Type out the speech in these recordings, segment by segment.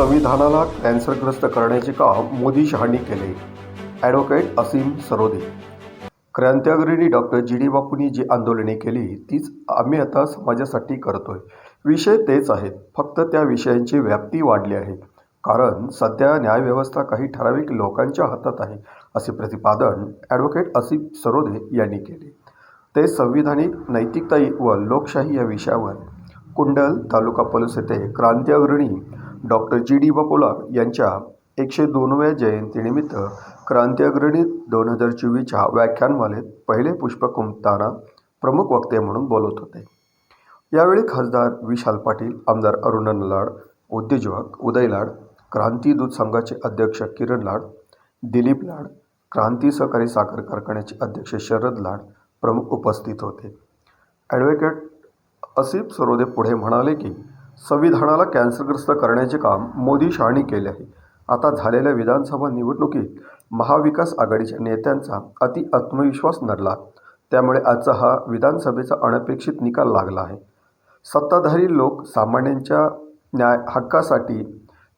संविधानाला कॅन्सरग्रस्त करण्याचे काम मोदी शहांनी केले. ॲडव्होकेट असीम सरोदे. क्रांतिअग्रणी डॉक्टर जी डी बापूंनी जी आंदोलने केली तीच आम्ही आता समाजासाठी करतोय. विषय तेच आहेत. फक्त त्या विषयांची व्याप्ती वाढली आहे. कारण सध्या न्यायव्यवस्था काही ठराविक लोकांच्या हातात आहे असे प्रतिपादन ॲडव्होकेट असीम सरोदे यांनी केले. ते संविधानिक नैतिकता व लोकशाही या विषयावर कुंडल तालुका पोलीस येथे क्रांतिअग्रणी डॉक्टर जी. डी. बापूला यांच्या एकशे दोनव्या जयंतीनिमित्त क्रांतिअग्रणी दोन हजार चोवीसच्या व्याख्यानमालेत पहिले पुष्प कुंपताना प्रमुख वक्ते म्हणून बोलत होते. यावेळी खासदार विशाल पाटील आमदार अरुणन लाड उद्योजक उदय लाड क्रांती दूध संघाचे अध्यक्ष किरण लाड दिलीप लाड क्रांती सहकारी साखर कारखान्याचे अध्यक्ष शरद लाड प्रमुख उपस्थित होते. ॲडव्होकेट असिफ सरोदे पुढे म्हणाले की संविधानाला कॅन्सरग्रस्त करण्याचे काम मोदी शहाणी केले आहे. आता झालेल्या विधानसभा निवडणुकीत महाविकास आघाडीच्या नेत्यांचा अति आत्मविश्वास नडला त्यामुळे आजचा हा विधानसभेचा अनपेक्षित निकाल लागला आहे. सत्ताधारी लोक सामान्यांच्या न्याय हक्कासाठी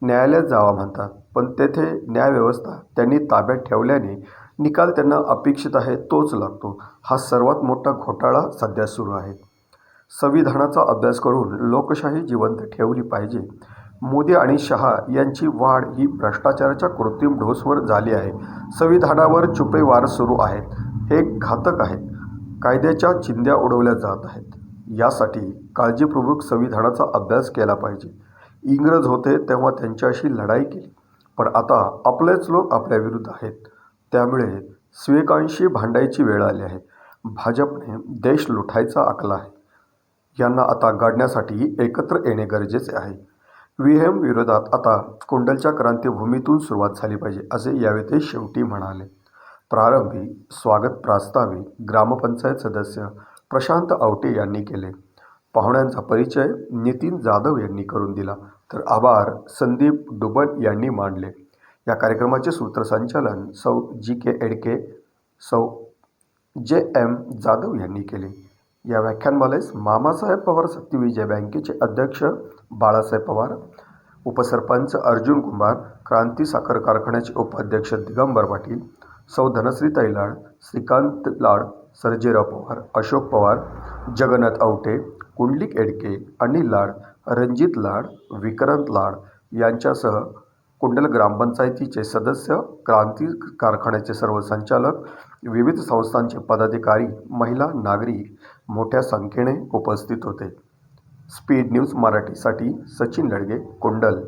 न्यायालयात जावा म्हणतात पण तेथे न्यायव्यवस्था त्यांनी ताब्यात ठेवल्याने निकाल त्यांना अपेक्षित आहे तोच लागतो. हा सर्वात मोठा घोटाळा सध्या सुरू आहे. संविधानाचा अभ्यास करून लोकशाही जिवंत ठेवली पाहिजे. मोदी आणि शहा यांची वाढ ही भ्रष्टाचाराच्या कृत्रिम ढोसवर झाली आहे. संविधानावर चुपे वार सुरू आहेत. हे घातक आहेत. कायद्याच्या चिंध्या उडवल्या जात आहेत. यासाठी काळजीपूर्वक संविधानाचा अभ्यास केला पाहिजे. इंग्रज होते तेव्हा त्यांच्याशी लढाई केली. पण आता आपलेच लोक आपल्या विरुद्ध आहेत. त्यामुळे स्वेकांशी भांडायची वेळ आली आहे. भाजपने देश लुटायचा आकला आहे. यांना आता गाडण्यासाठी एकत्र येणे गरजेचे आहे. व्ही एम विरोधात आता कुंडलच्या क्रांतीभूमीतून सुरुवात झाली पाहिजे असे यावेळी ते शेवटी म्हणाले. प्रारंभी स्वागत प्रास्ताविक ग्रामपंचायत सदस्य प्रशांत आवटे यांनी केले. पाहुण्यांचा परिचय नितीन जाधव यांनी करून दिला. तर आभार संदीप डुबन यांनी मांडले. या कार्यक्रमाचे सूत्रसंचालन सौ जी के एडके सौ जे एम जाधव यांनी केले. या व्याख्यानमालेस मामासाहेब पवार सत्यविजय बँकेचे अध्यक्ष बाळासाहेब पवार उपसरपंच अर्जुन कुंभार क्रांती साखर कारखान्याचे उपाध्यक्ष दिगंबर पाटील सौ धनश्री लाड श्रीकांत लाड सर्जेराव पवार अशोक पवार जगन्नाथ औटे कुंडलिक एडके अनिल लाड रणजित लाड विक्रांत लाड यांच्यासह कुंडल ग्रामपंचायतीचे सदस्य क्रांती कारखान्याचे सर्व संचालक विविध संस्थांचे पदाधिकारी महिला नागरिक मोठ्या संख्येने उपस्थित होते. स्पीड न्यूज मराठीसाठी सचिन लडगे कुंडल